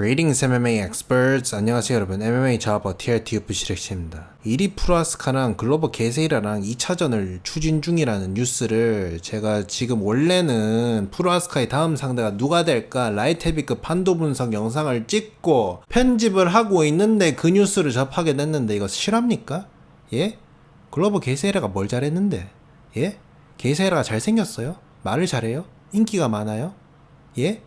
Greetings MMA experts. 안녕하세요 여러분. MMA 자버 TRT 유프 시렉시입니다. 1위 프로아스카랑 글로벌 게세이라랑 2차전을 추진 중이라는 뉴스를 제가 지금 원래는 프로아스카의 다음 상대가 누가 될까 라이테비크 판도 분석 영상을 찍고 편집을 하고 있는데 그 뉴스를 접하게 됐는데 이거 실합니까? 예? 글로벌 게세이라가 뭘 잘했는데? 예? 게세이라가 잘생겼어요? 말을 잘해요? 인기가 많아요? 예?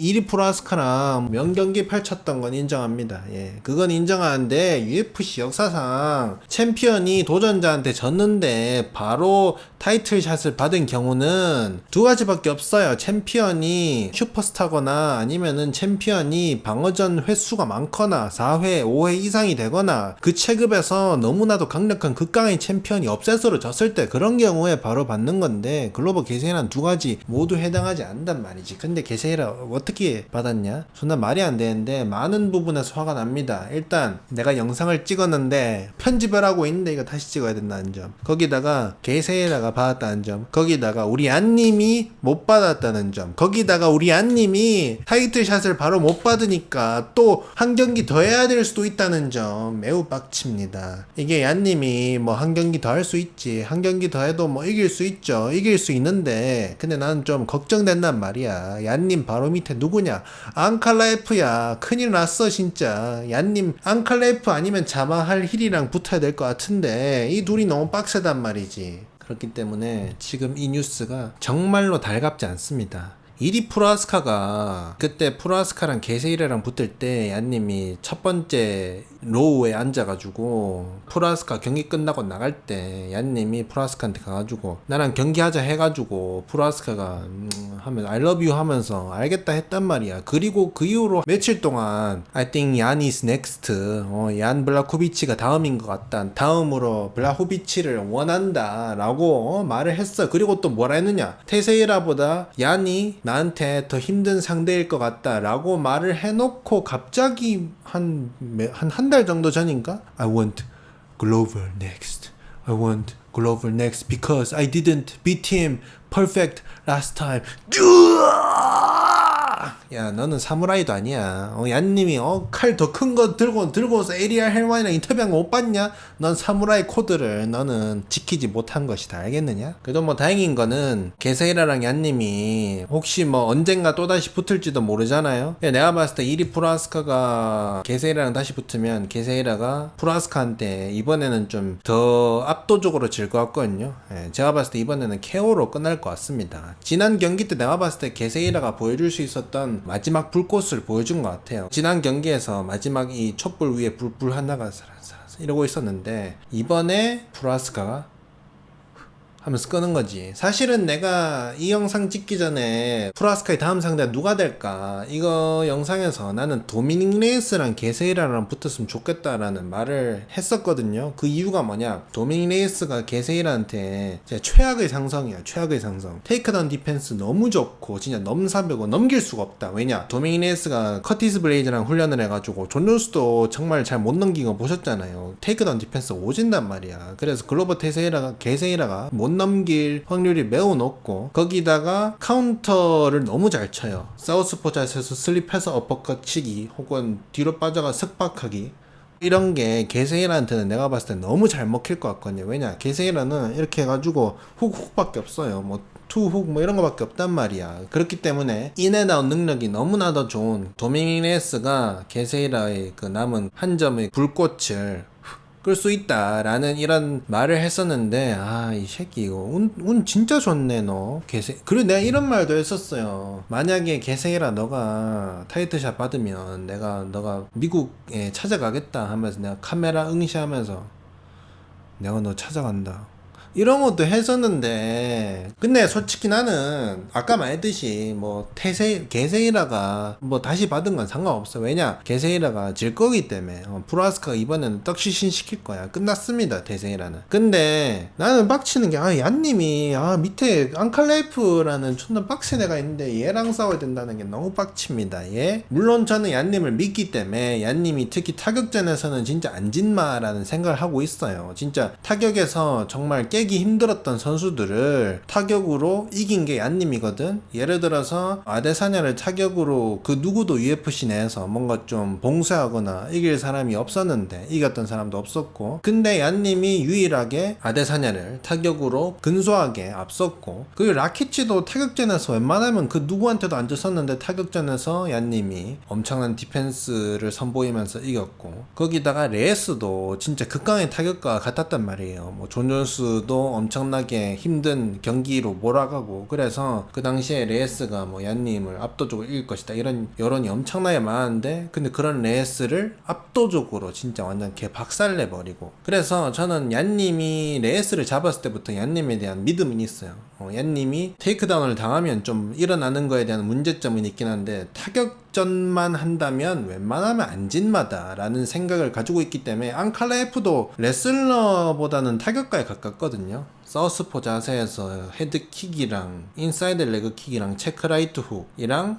1위 프로아스카랑 명경기 펼쳤던 건 인정합니다. 예. 그건 인정하는데 UFC 역사상 챔피언이 도전자한테 졌는데 바로 타이틀샷을 받은 경우는 두 가지밖에 없어요. 챔피언이 슈퍼스타거나 아니면은 챔피언이 방어전 횟수가 많거나 4회, 5회 이상이 되거나 그 체급에서 너무나도 강력한 극강의 챔피언이 업셋으로 졌을 때 그런 경우에 바로 받는 건데 글로벌 게세이란 두 가지 모두 해당하지 않는단 말이지. 근데 게세이라 어떻게 받았냐? 존나 말이 안 되는데 많은 부분에서 화가 납니다. 일단 내가 영상을 찍었는데 편집을 하고 있는데 이거 다시 찍어야 된다는 점. 거기다가 게세이라가 받았다는 점. 거기다가 우리 안님이 못 받았다는 점. 거기다가 우리 안님이 타이틀샷을 바로 못 받으니까 또 한 경기 더 해야 될 수도 있다는 점 매우 빡칩니다. 이게 얀님이 뭐 한 경기 더 할 수 있지. 한 경기 더 해도 뭐 이길 수 있죠. 이길 수 있는데 근데 나는 좀 걱정된단 말이야. 얀님 바로 밑에 누구냐? 앙칼라이프야. 큰일 났어 진짜. 얀님 앙칼라이프 아니면 자마할 힐이랑 붙어야 될 것 같은데 이 둘이 너무 빡세단 말이지. 그렇기 때문에 지금 이 뉴스가 정말로 달갑지 않습니다. 1위 프로아스카가 그때 프로아스카랑 게세이라랑 붙을 때 얀님이 첫 번째 로우에 앉아가지고 프로아스카 경기 끝나고 나갈 때 얀님이 프로아스카한테 가가지고 나랑 경기하자 해가지고 프로아스카가 음, 하면 I love you 하면서 알겠다 했단 말이야. 그리고 그 이후로 며칠 동안 I think 얀 is next. 어, 얀 블라코비치가 다음인 것 같다. 다음으로 블라호비치를 원한다. 라고 어, 말을 했어. 그리고 또 뭐라 했느냐 테세이라보다 얀이 나한테 더 힘든 상대일 것 같다. 라고 말을 해놓고 갑자기 한 한한 달 정도 전인가 I want global next I want global next because I didn't beat him perfect last time 야 너는 사무라이도 아니야. 어, 얀님이 어, 칼 더 큰 거 들고 들고서 에리알 헬마이랑 인터뷰한 거 못 봤냐? 넌 사무라이 코드를 너는 지키지 못한 것이다. 알겠느냐? 그래도 뭐 다행인 거는 게세이라랑 얀님이 혹시 뭐 언젠가 또다시 붙을지도 모르잖아요. 야, 내가 봤을 때 1위 프라스카가 게세이라랑 다시 붙으면 게세이라가 프라스카한테 이번에는 좀 더 압도적으로 질 것 같거든요. 예, 제가 봤을 때 이번에는 KO로 끝날 것 같습니다. 지난 경기 때 내가 봤을 때 게세이라가 보여줄 수 있었던 마지막 불꽃을 보여준 것 같아요. 지난 경기에서 마지막 이 촛불 위에 불불 하나가 사라사라 이러고 있었는데 이번에 프라스카가 하면서 끄는 거지. 사실은 내가 이 영상 찍기 전에 프라스카의 다음 상대가 누가 될까 이거 영상에서 나는 도미닉 레이스랑 게세이라랑 붙었으면 좋겠다라는 말을 했었거든요. 그 이유가 뭐냐? 도미닉 레이스가 게세이라한테 진짜 최악의 상성이야. 최악의 상성. 테이크다운 디펜스 너무 좋고 진짜 넘사벽고 넘길 수가 없다. 왜냐? 도미닉 레이스가 커티스 블레이즈랑 훈련을 해가지고 존 존스도 정말 잘 못 넘긴 거 보셨잖아요. 테이크다운 디펜스 오진단 말이야. 그래서 글로벌 테세이라가 게세이라가 못 넘길 확률이 매우 높고 거기다가 카운터를 너무 잘 쳐요. 사우스포자에서 슬립해서 어퍼컷 치기 혹은 뒤로 빠져가 석박하기 이런 게 게세이라한테는 내가 봤을 때 너무 잘 먹힐 것 같거든요. 왜냐 게세이라는 이렇게 해가지고 훅훅밖에 없어요. 뭐 투훅 뭐 이런 거밖에 없단 말이야. 그렇기 때문에 인앤아웃 능력이 너무나 더 좋은 도미니네스가 게세이라의 그 남은 한 점의 불꽃을 끌 수 있다라는 이런 말을 했었는데 아 이 새끼 이거 운, 운 진짜 좋네 너. 개세 그리고 내가 이런 말도 했었어요. 만약에 개세이라 너가 타이틀샷 받으면 내가 너가 미국에 찾아가겠다 하면서 내가 카메라 응시하면서 내가 너 찾아간다 이런 것도 했었는데. 근데 솔직히 나는 아까 말했듯이 뭐 태세 게세이라가 뭐 다시 받은 건 상관없어 왜냐 게세이라가 질 거기 때문에. 어, 프로아스카가 이번에는 떡시신 시킬 거야. 끝났습니다 테세이라는. 근데 나는 빡치는 게아 얀님이 아 밑에 앙칼레이프라는 존나 빡센 애가 있는데 얘랑 싸워야 된다는 게 너무 빡칩니다 예 물론 저는 얀님을 믿기 때문에 얀님이 특히 타격전에서는 진짜 안진마라는 생각을 하고 있어요. 진짜 타격에서 정말 깨 깨기 힘들었던 선수들을 타격으로 이긴 게 얀님이거든. 예를 들어서 아데사냐를 타격으로 그 누구도 UFC 내에서 뭔가 좀 봉쇄하거나 이길 사람이 없었는데 이겼던 사람도 없었고 근데 얀님이 유일하게 아데사냐를 타격으로 근소하게 앞섰고 그리고 라키치도 타격전에서 웬만하면 그 누구한테도 안 졌었는데 타격전에서 얀님이 엄청난 디펜스를 선보이면서 이겼고 거기다가 레이스도 진짜 극강의 타격과 같았단 말이에요 뭐 존존스도 엄청나게 힘든 경기로 몰아가고 그래서 그 당시에 레이스가 뭐 얀님을 압도적으로 이길 것이다 이런 여론이 엄청나게 많은데 근데 그런 레이스를 압도적으로 진짜 완전 개 박살내 버리고 그래서 저는 얀님이 레이스를 잡았을 때부터 얀님에 대한 믿음은 있어요 어, 얀님이 테이크다운을 당하면 좀 일어나는 거에 대한 문제점은 있긴 한데 타격전만 한다면 웬만하면 안진마다라는 생각을 가지고 있기 때문에 앙칼레프도 레슬러보다는 타격가에 가깝거든요. 서스포 자세에서 헤드킥이랑 인사이드 레그킥이랑 체크라이트 훅이랑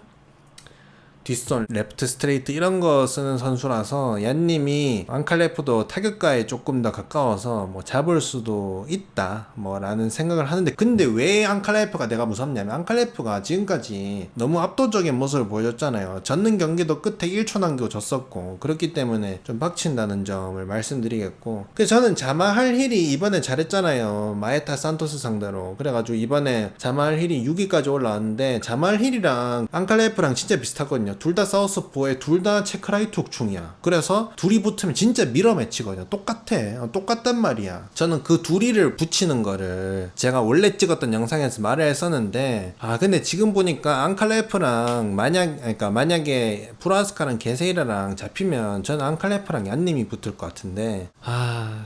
뒷손, 레프트 스트레이트 이런 거 쓰는 선수라서 얀님이 앙칼레프도 타격가에 조금 더 가까워서 뭐 잡을 수도 있다 뭐라는 생각을 하는데 근데 왜 앙칼레프가 내가 무섭냐면 앙칼레프가 지금까지 너무 압도적인 모습을 보여줬잖아요. 졌는 경기도 끝에 1초 남기고 졌었고 그렇기 때문에 좀 빡친다는 점을 말씀드리겠고 그래서 저는 자마할 힐이 이번에 잘했잖아요. 마에타 산토스 상대로. 그래가지고 이번에 자마할 힐이 6위까지 올라왔는데 자마할 힐이랑 앙칼레프랑 진짜 비슷하거든요 둘 다 사우스포에 둘 다 체크라이트 훅충이야. 그래서 둘이 붙으면 진짜 미러 매치거든요. 똑같아. 어, 똑같단 말이야. 저는 그 둘이를 붙이는 거를 제가 원래 찍었던 영상에서 말을 했었는데 아 근데 지금 보니까 앙칼레프랑 만약 그러니까 만약에 프라스카랑 게세이라랑 잡히면 저는 앙칼레프랑 얀님이 붙을 것 같은데 아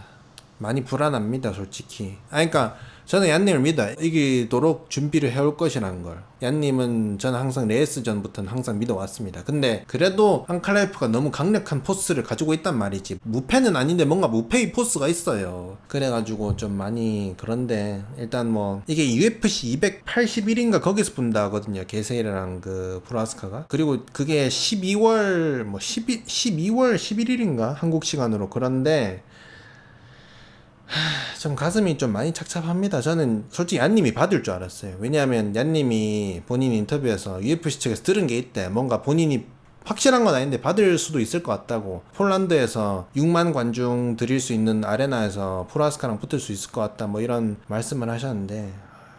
많이 불안합니다, 솔직히. 아, 그러니까 저는 얀님을 믿어. 이기도록 준비를 해올 것이라는 걸. 얀님은 저는 항상 레이스 전부터는 항상 믿어왔습니다. 근데 그래도 한칼라이프가 너무 강력한 포스를 가지고 있단 말이지. 무패는 아닌데 뭔가 무패의 포스가 있어요. 그래가지고 좀 많이 그런데 일단 뭐 이게 UFC 281인가 거기서 분다 하거든요. 게세이랑 그 프라스카가. 그리고 그게 12월 뭐 12, 12월 11일인가 한국 시간으로 그런데 좀 가슴이 좀 많이 착잡합니다. 저는 솔직히 얀님이 받을 줄 알았어요. 왜냐하면 얀님이 본인 인터뷰에서 UFC 측에서 들은 게 있대. 뭔가 본인이 확실한 건 아닌데 받을 수도 있을 것 같다고. 폴란드에서 6만 관중 드릴 수 있는 아레나에서 프라스카랑 붙을 수 있을 것 같다. 뭐 이런 말씀을 하셨는데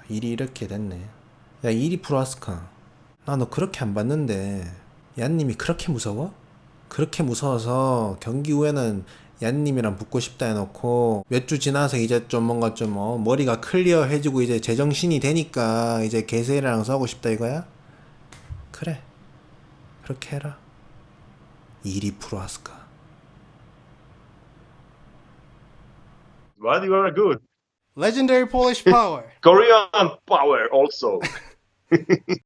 일이 이렇게 됐네. 야 일이 프라스카. 나 너 그렇게 안 봤는데 얀님이 그렇게 무서워? 그렇게 무서워서 경기 후에는 얀님이랑 붙고 싶다 해놓고 몇 주 지나서 이제 좀 뭔가 좀 어, 머리가 클리어해지고 이제 제정신이 되니까 이제 게세이랑 싸우고 싶다 이거야? 그래 그렇게 해라 이리 프로하스카 But you are good. Legendary Polish Power Korean power also.